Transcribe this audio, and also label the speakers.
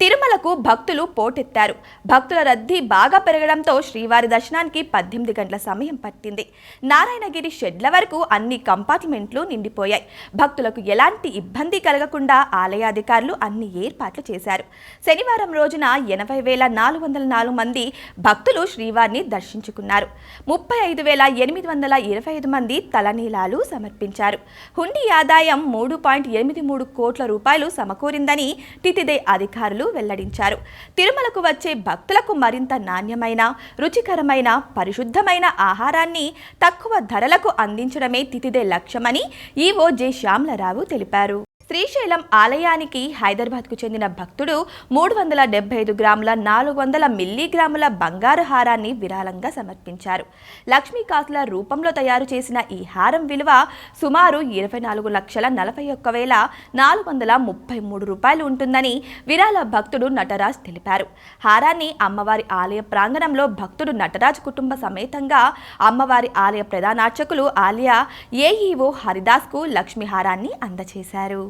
Speaker 1: తిరుమలకు భక్తులు పోటెత్తారు. భక్తుల రద్దీ బాగా పెరగడంతో శ్రీవారి దర్శనానికి పద్దెనిమిది గంటల సమయం పట్టింది. నారాయణగిరి షెడ్ల వరకు అన్ని కంపార్ట్మెంట్లు నిండిపోయాయి. భక్తులకు ఎలాంటి ఇబ్బంది కలగకుండా ఆలయాధికారులు అన్ని ఏర్పాట్లు చేశారు. శనివారం రోజున ఎనభై వేల నాలుగు వందల నాలుగు మంది భక్తులు శ్రీవారిని దర్శించుకున్నారు. ముప్పై ఐదు వేల ఎనిమిది వందల ఇరవై ఐదు మంది తలనీలాలు సమర్పించారు. హుండీ ఆదాయం మూడు పాయింట్ ఎనిమిది మూడు కోట్ల రూపాయలు సమకూరిందని టిటిదే అధికారులు వెల్లడించారు. తిరుమలకు వచ్చే భక్తులకు మరింత నాణ్యమైన రుచికరమైన పరిశుద్ధమైన ఆహారాన్ని తక్కువ ధరలకు అందించడమే తితిదే లక్ష్యమని ఈవో జె శ్యామలరావు తెలిపారు. శ్రీశైలం ఆలయానికి హైదరాబాద్కు చెందిన భక్తుడు మూడు వందల డెబ్బై ఐదు గ్రాముల నాలుగు వందల మిల్లీగ్రాముల బంగారు హారాన్ని విరాళంగా సమర్పించారు. లక్ష్మీకాసుల రూపంలో తయారు చేసిన ఈ హారం విలువ సుమారు ఇరవై నాలుగు లక్షల నలభై ఒక్క వేల నాలుగు వందల ముప్పై మూడు రూపాయలు ఉంటుందని విరాళ భక్తుడు నటరాజ్ తెలిపారు. హారాన్ని అమ్మవారి ఆలయ ప్రాంగణంలో భక్తుడు నటరాజ్ కుటుంబ సమేతంగా అమ్మవారి ఆలయ ప్రధానార్చకులు ఆలయ ఏఈఓ హరిదాస్కు లక్ష్మీ హారాన్ని అందజేశారు.